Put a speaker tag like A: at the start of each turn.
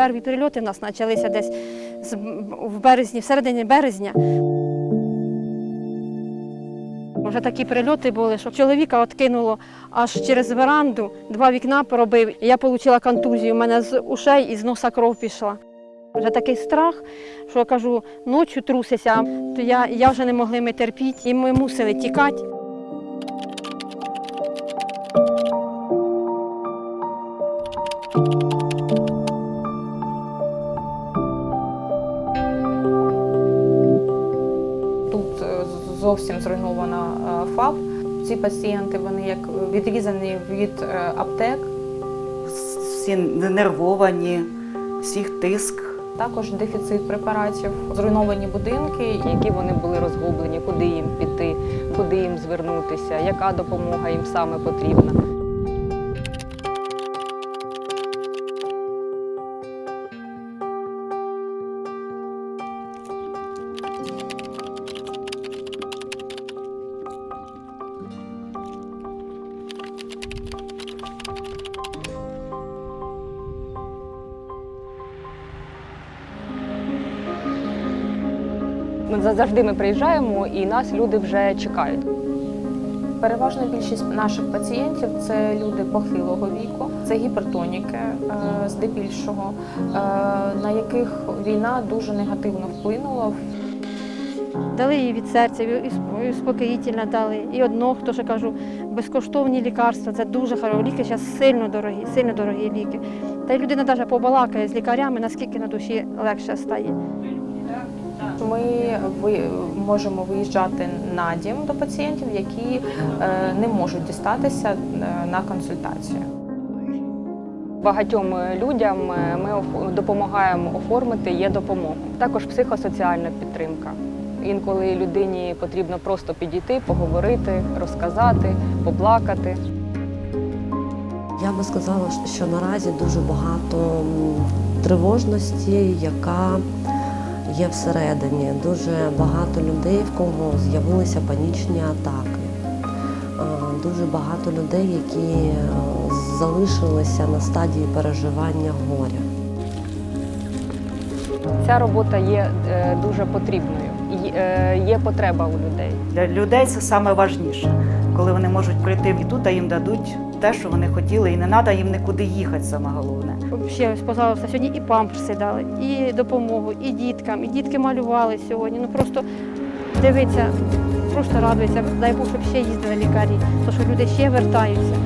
A: Перші прильоти в нас почалися десь в березні, в середині березня. Вже такі прильоти були, що чоловіка откинуло аж через веранду, два вікна поробив. Я отримала контузію. У мене з ушей і з носа кров пішла. Вже такий страх, що я кажу, ночі трусися, то я, я вже не могли ми терпіти, і ми мусили тікати.
B: Тут зовсім зруйнована е, ФАП. Ці пацієнти вони як відрізані від е, аптек.
C: всі нервовані, всіх тиск.
B: Також дефіцит препаратів, зруйновані будинки.
D: які вони були розгублені, куди їм піти, куди їм звернутися, яка допомога їм саме потрібна. Завжди ми приїжджаємо, і нас люди вже чекають.
B: Переважна більшість наших пацієнтів це люди похилого віку, це гіпертоніки е, здебільшого, е, на яких війна дуже негативно вплинула.
A: Дали їй від серця, і сп- і успокоїтельне дали. І одно, хто ж кажу, безкоштовні лікарства. Це дуже хороші. Ліки зараз сильно дорогі, сильно дорогі ліки. Та й людина навіть побалакає з лікарями, наскільки на душі легше стає.
B: Ми ви- можемо виїжджати на дім до пацієнтів, які е, не можуть дістатися е, на консультацію.
D: Багатьом людям е, ми допомагаємо оформити є допомогу. Також психосоціальна підтримка. Інколи людині потрібно просто підійти, поговорити, розказати, поплакати.
E: Я би сказала, що наразі дуже багато тривожності, яка є всередині. Дуже багато людей, в кого з'явилися панічні атаки. Дуже багато людей, які е, залишилися на стадії переживання горя.
D: Ця робота є е, дуже потрібною. Є- е, потреба у людей.
C: Для людей це саме важніше, коли вони можуть прийти і тут, а їм дадуть те, що вони хотіли, і не треба їм нікуди їхати, саме головне.
A: Ще пожалуйста, сьогодні і памперси дали, і допомогу, і діткам, і дітки малювали сьогодні. Ну просто дивиться, просто радується. Дай Бог, щоб ще їздили лікарі, то що люди ще вертаються.